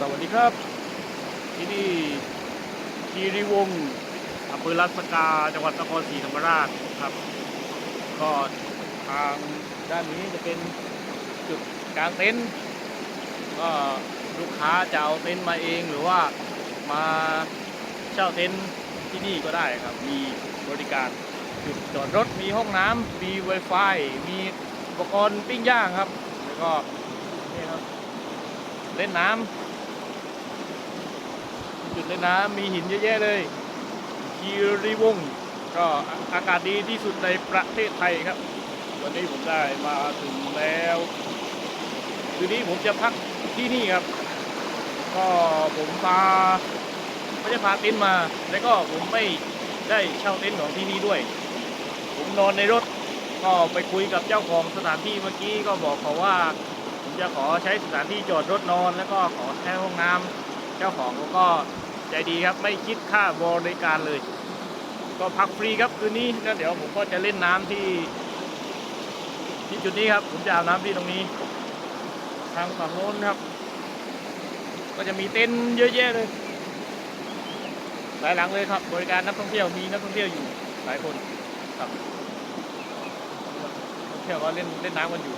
สวัสดีครับ ที่นี่คีรีวงศ์อำเภอรัศกาจังหวัดนครศรีธรรมราชครับ ก็ทางด้านนี้จะเป็นจุดกลางเต็นท์ก็ลูกค้าจะเอาเต็นท์มาเองหรือว่ามาเช่าเต็นท์ที่นี่ก็ได้ครับ มีบริการจุดจอดรถมีห้องน้ำมี Wi-Fi มีอุปกรณ์ปิ้งย่างครับ แล้วก็นี่ครับเล่นน้ำ จุดเล่นน้ำมีหินเยอะแยะเลยคีรีวงก็อากาศดีที่สุดในประเทศไทยครับ วันนี้ผมได้มาถึงแล้วคืนนี้ผมจะพักที่นี่ครับ ก็ผมพาไม่ได้พาเต็นท์มา แล้วก็ผมไม่ได้เช่าเต็นท์ของที่นี่ด้วย ผมนอนในรถก็ไปคุยกับเจ้าของสถานที่เมื่อกี้ก็บอกเขาว่า ผมจะขอใช้สถานที่จอดรถนอน แล้วก็ขอใช้ห้องน้ำ เจ้าของเขาก็ใจดีครับไม่คิดค่าบริการเลย ก็พักฟรีครับคืนนี้แล้วเดี๋ยวผมก็จะเล่นน้ำที่ ที่จุดนี้ครับ ผมจะอาบน้ำที่ตรงนี้ ทางฝั่งโน้นครับ ก็จะมีเต็นท์เยอะแยะเลยหลายหลังเลยครับ บริการนักท่องเที่ยวมีนักท่องเที่ยวอยู่หลายคนครับนักท่องเที่ยวก็เล่นเล่นน้ำกันอยู่